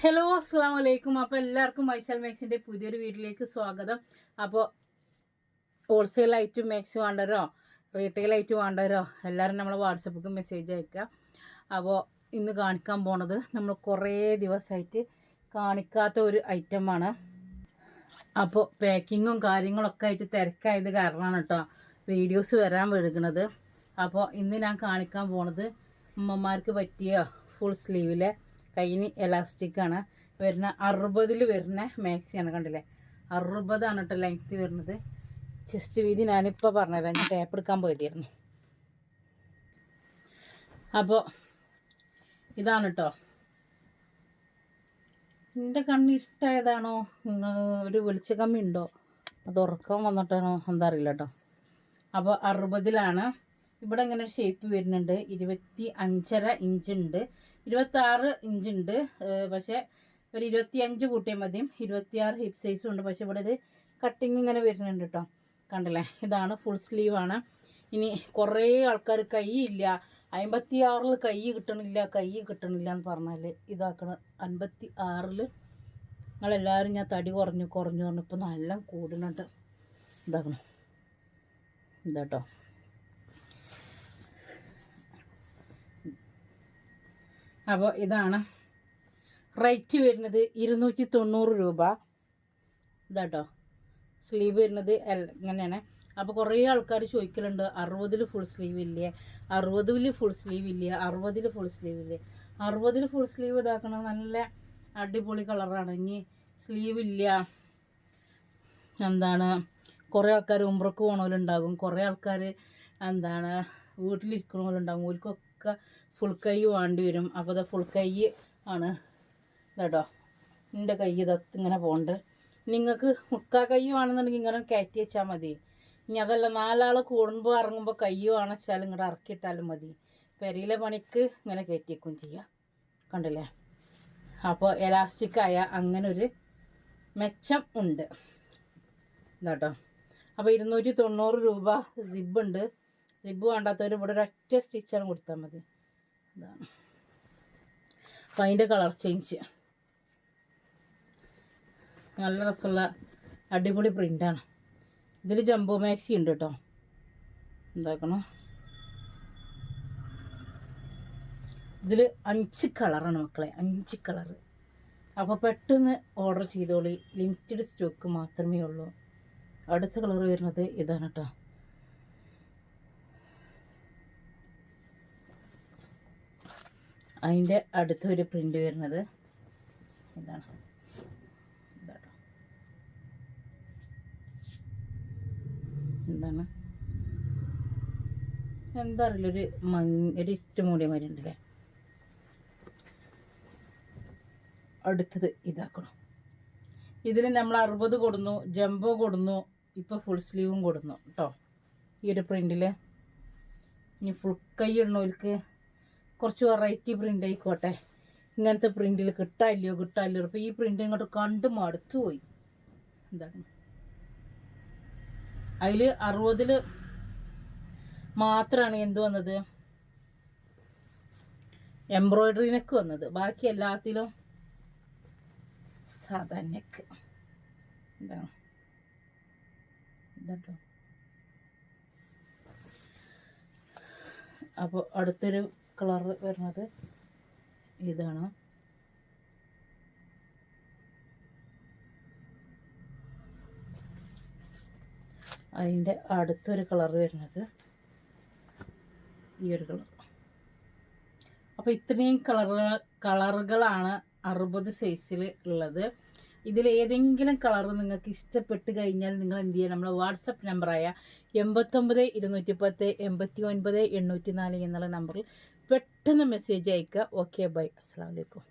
Hello അസ്സാം വലൈക്കും അപ്പോൾ എല്ലാവർക്കും വൈശാൽ മാക്സിന്റെ പുതിയൊരു വീട്ടിലേക്ക് സ്വാഗതം. അപ്പോൾ ഹോൾസെയിലായിട്ട് മാക്സ് വേണ്ടവരോ? റീറ്റെയിൽ ഐറ്റം വേണ്ടവരോ? എല്ലാവരും നമ്മൾ വാട്സപ്പിക്ക് മെസ്സേജ് അയക്കുക. അപ്പോൾ ഇന്ന് കാണിക്കാൻ പോണത് നമ്മൾ കുറേ ദിവസമായിട്ട് കാണിക്കാത്ത ഒരു ഐറ്റമാണ് അപ്പോൾ പാക്കിങ്ങും കാര്യങ്ങളൊക്കെ ആയിട്ട് തിരക്കായത് കാരണമാണ് കേട്ടോ വീഡിയോസ് വരാൻ വഴുകണത് അപ്പോൾ ഇന്ന് ഞാൻ കാണിക്കാൻ പോണത് അമ്മമാർക്ക് പറ്റിയ ഫുൾ സ്ലീവിലെ കയ്യിന് എലാസ്റ്റിക്കാണ് വരുന്ന അറുപതിൽ വരുന്ന മാക്സിയാണ് കണ്ടില്ലേ? അറുപതാണ് കേട്ടോ ലെങ്ത്ത് വരുന്നത്. ചെസ്റ്റ് വീതി ഞാനിപ്പോൾ പറഞ്ഞുതരാം. ഞാൻ ടേപ്പ് എടുക്കാൻ പോയതായിരുന്നു. അപ്പോൾ ഇതാണ് കേട്ടോ എന്റെ കണ്ണ് ഇഷ്ടമായതാണോ ഒരു വെളിച്ച കമ്മി ഉണ്ടോ അത് ഉറക്കം വന്നിട്ടാണോ? എന്താ അറിയില്ല കേട്ടോ അപ്പോൾ അറുപതിലാണ്. ഇവിടെ ഇങ്ങനെ ഒരു ഷേപ്പ് വരുന്നുണ്ട്. ഇരുപത്തി അഞ്ചര ഇഞ്ച് ഉണ്ട്. ഇരുപത്താറ് ഇഞ്ച് ഉണ്ട്. പക്ഷേ ഒരു ഇരുപത്തി അഞ്ച് കൂട്ടിയാൽ മതിയും ഇരുപത്തിയാറ് ഹിപ്പ് സൈസും ഉണ്ട്. പക്ഷേ ഇവിടെ ഒരു കട്ടിങ് ഇങ്ങനെ വരുന്നുണ്ട് കേട്ടോ കണ്ടല്ലേ? ഇതാണ് ഫുൾ സ്ലീവാണ് ഇനി കുറേ ആൾക്കാർ കൈ ഇല്ല. അമ്പത്തി ആറിൽ കൈ കിട്ടണില്ല കൈ കിട്ടണില്ല എന്ന് പറഞ്ഞാൽ ഇതാക്കണം. അൻപത്തി ആറിൽ നിങ്ങളെല്ലാവരും ഞാൻ തടി കുറഞ്ഞു കുറഞ്ഞു പറഞ്ഞു ഇപ്പോൾ നല്ല കൂടുന്നുണ്ട്. ഇതാക്കണം. ഇതാട്ടോ. അപ്പോൾ ഇതാണ് റേറ്റ് വരുന്നത് ഇരുന്നൂറ്റി തൊണ്ണൂറ് രൂപ. ഇതാട്ടോ. സ്ലീവ് വരുന്നത് ഇങ്ങനെയാണ്. അപ്പോൾ കുറേ ആൾക്കാർ ചോദിക്കലുണ്ട് അറുപതിൽ ഫുൾ സ്ലീവ് ഇല്ലേ? അറുപതിൽ ഫുൾ സ്ലീവ് ഇല്ല? അറുപതിൽ ഫുൾ സ്ലീവ് ഇല്ലേ? അറുപതിൽ ഫുൾ സ്ലീവ് ഇതാക്കണ നല്ല അടിപൊളി കളറാണ് ഇനി സ്ലീവ് ഇല്ല. എന്താണ്? കുറേ ആൾക്കാർ ഉമ്പ്രക്ക് പോകണവരുണ്ടാകും കുറേ ആൾക്കാർ എന്താണ്? വീട്ടിലിരിക്കണവരുണ്ടാകും ഓർക്കൊക്കെ ഫുൾ കൈ വേണ്ടി വരും. അപ്പോൾ അത് ഫുൾ കൈ ആണ്. ഇതാട്ടോ എന്റെ കൈ ഇതത്ത് ഇങ്ങനെ പോകണ്ട് നിങ്ങൾക്ക് മുക്കാ കൈ വേണമെന്നുണ്ടെങ്കിൽ ഇങ്ങനെ കയറ്റി വെച്ചാൽ മതി. ഇനി അതല്ല നാലാൾ കൂടുമ്പോൾ ഇറങ്ങുമ്പോൾ കൈ വേണച്ചാൽ ഇങ്ങോട്ട് ഇറക്കിയിട്ടാലും മതി. പെരയിലെ പണിക്ക് ഇങ്ങനെ കയറ്റിയേക്കും ചെയ്യാം. കണ്ടില്ലേ? അപ്പോൾ എലാസ്റ്റിക്കായ അങ്ങനെ ഒരു മെച്ചം ഉണ്ട്. ഇതാട്ടോ അപ്പോൾ ഇരുന്നൂറ്റി തൊണ്ണൂറ് രൂപ സിബുണ്ട് സിബ് വേണ്ടാത്തവർ ഇവിടെ ഒരു ഒറ്റ സ്റ്റിച്ചാണ് കൊടുത്താൽ മതി. ഇതാണ്. അപ്പം അതിന്റെ കളർ ചേഞ്ച്. നല്ല രസമുള്ള അടിപൊളി പ്രിന്റാണ് ഇതിൽ ജംബോ മാക്സി ഉണ്ട് കേട്ടോ. എന്താക്കണം? ഇതിൽ അഞ്ച് കളറാണ് മക്കളെ അഞ്ച് കളറ് അപ്പോൾ പെട്ടെന്ന് ഓർഡർ ചെയ്തോളി. ലിമിറ്റഡ് സ്റ്റോക്ക് മാത്രമേ ഉള്ളൂ. അടുത്ത കളർ വരുന്നത് ഇതാണ് കേട്ടോ. അതിന്റെ അടുത്തൊരു പ്രിന്റ് വരുന്നത്. ഇതാട്ടോ. എന്താണ്? എന്താ അറിയില്ല ഒരു മങ്ങ ഒരു ഇഷ്ടം മൂടിയ മാതിരി ഉണ്ടല്ലേ? അടുത്തത് ഇതാക്കണം. ഇതിൽ നമ്മൾ അറുപത് കൊടുന്നു ജംബോ കൊടുന്നു ഇപ്പോൾ ഫുൾ സ്ലീവും കൊടുന്നു കേട്ടോ ഈ ഒരു പ്രിന്റിൽ ഇനി ഫുൾ കൈ ഇടണവർക്ക് കുറച്ച് വെറൈറ്റി പ്രിന്റ് ആയിക്കോട്ടെ. ഇങ്ങനത്തെ പ്രിന്റിൽ കിട്ടാല്ലയോ കിട്ടാല്ലയോ അപ്പോൾ ഈ പ്രിന്റ് ഇങ്ങോട്ട് കണ്ട് മടുത്തു പോയി. എന്താണ് അതിൽ അറുപതിൽ മാത്രമാണ് എന്ത് വന്നത്? എംബ്രോയിഡറി നെക്ക് വന്നത്. ബാക്കി എല്ലാത്തിലും സാധാ നെക്ക് എന്താണ് ഇതാട്ടോ അപ്പോൾ അടുത്തൊരു കളർ വരുന്നത് ഇതാണ്. അതിന്റെ അടുത്തൊരു കളർ വരുന്നത് ഈ ഒരു കളർ. അപ്പോൾ ഇത്രയും കളറുകൾ കളറുകളാണ് അറുപത് സൈസിൽ ഉള്ളത്. ഇതിൽ ഏതെങ്കിലും കളർ നിങ്ങൾക്ക് ഇഷ്ടപ്പെട്ട് കഴിഞ്ഞാൽ നിങ്ങൾ എന്ത് ചെയ്യുക നമ്മളെ വാട്സപ്പ് നമ്പറായ എൺപത്തൊമ്പത് ഇരുന്നൂറ്റി പത്ത് എൺപത്തി ഒൻപത് എണ്ണൂറ്റി നാല് എന്നുള്ള നമ്പറിൽ പെട്ടെന്ന് മെസ്സേജ് അയക്കുക ഓക്കെ ബൈ അസ്സാം വലൈക്കും